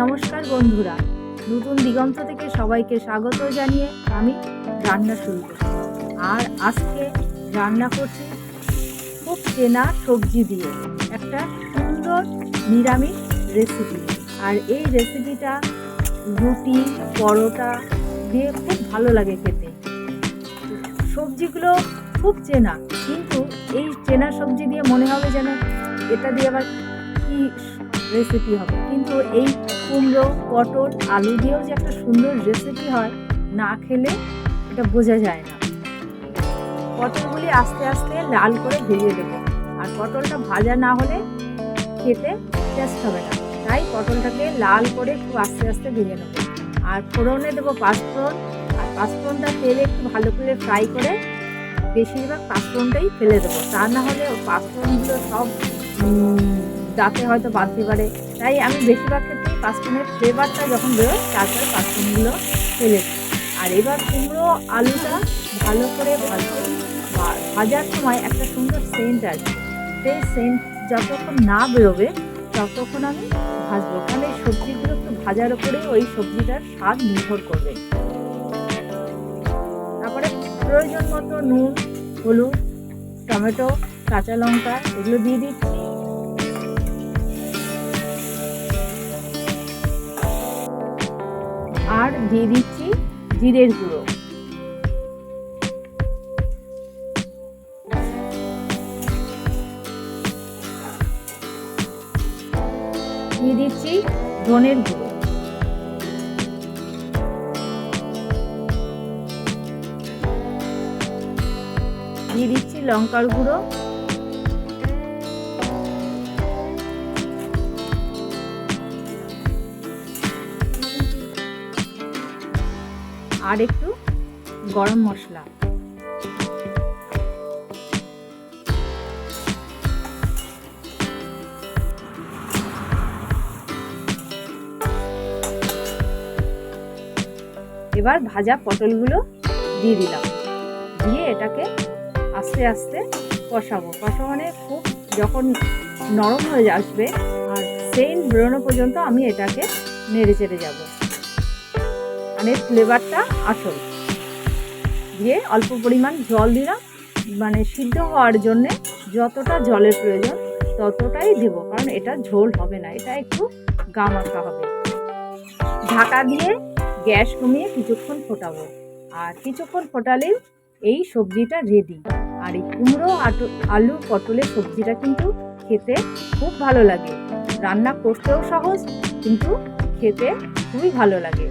নমস্কার বন্ধুরা। নতুন দিগন্ত থেকে সবাইকে স্বাগত জানিয়ে আমি রান্না শুরু করছি। আর আজকে রান্না করছি খুব চেনা সবজি দিয়ে একটা সুন্দর নিরামিষ রেসিপি আর এই রেসিপিটা রুটি, পরোটা দিয়ে খুব ভালো লাগে খেতে। সবজিগুলো খুব চেনা, কিন্তু এই চেনা সবজি দিয়ে মনে হবে যেন এটা দিয়ে আবার কি রেসিপি হবে। কিন্তু এই কুমড়ো পটল আলু দিয়েও যে একটা সুন্দর রেসিপি হয়, না খেলে এটা বোঝা যায় না। পটলগুলি আস্তে আস্তে লাল করে ভেজে দেবো আর পটলটা ভাজা না হলে খেতে টেস্ট হবে না। তাই পটলটাকে লাল করে খুব আস্তে আস্তে ভেজে নেব। আর ফোড়নে দেবো পাঁচফোড়ন। আর পাঁচফোড়নটা তেলে একটু ভালো করে ফ্রাই করে বেশিরভাগ পাঁচফোড়নটাই ফেলে দেবো। তা না হলে পাঁচফোড়নগুলো সব দাঁতে হয়তো বাঁধতে পারে তাই আমি বেশিরভাগ ক্ষেত্রে পাঁচফোড়নের ফ্লেভারটা যখন বেরোয় তারপরে পাঁচফোড়নগুলো ফেলে আর এবার কুমড়ো, আলুটা ভালো করে ভাজবো ভাজার সময় একটা সুন্দর সেন্ট আসবে সেই সেন্ট যতক্ষণ না বেরোবে, ততক্ষণ আমি ভাজবো। কারণ এই সবজিগুলো একটু ভাজার উপরে ওই সবজিটার স্বাদ নির্ভর করবে। তারপরে প্রয়োজন মতো নুন, হলুদ, টমেটো, কাঁচা লঙ্কা এগুলো দিয়ে দিচ্ছি। আর দিয়ে দিচ্ছি জিরের গুঁড়ো। দিয়ে দিচ্ছি ধনের গুঁড়ো। দিয়ে দিচ্ছি লঙ্কার গুঁড়ো। আর একটু গরম মশলা। এবার ভাজা পটলগুলো দিয়ে দিলাম। দিয়ে এটাকে আস্তে আস্তে কষাবো। কষা মানে খুব যখন নরম হয়ে আসবে আর সেন্ট বেরোনো পর্যন্ত আমি এটাকে নেড়ে চেড়ে যাব। মানে ফ্লেভারটা আসল। দিয়ে অল্প পরিমাণ জল দিলাম। মানে সিদ্ধ হওয়ার জন্যে যতটা জলের প্রয়োজন ততটাই দেবো, কারণ এটা ঝোল হবে না, এটা একটু গামাখা হবে। ঢাকা দিয়ে গ্যাস কমিয়ে কিছুক্ষণ ফোটাবো। আর কিছুক্ষণ ফোটালেই এই সবজিটা রেডি আর এই কুমড়ো আলু পটলের সবজিটা কিন্তু খেতে খুব ভালো লাগে। রান্না করতেও সহজ, কিন্তু খেতে খুবই ভালো লাগে।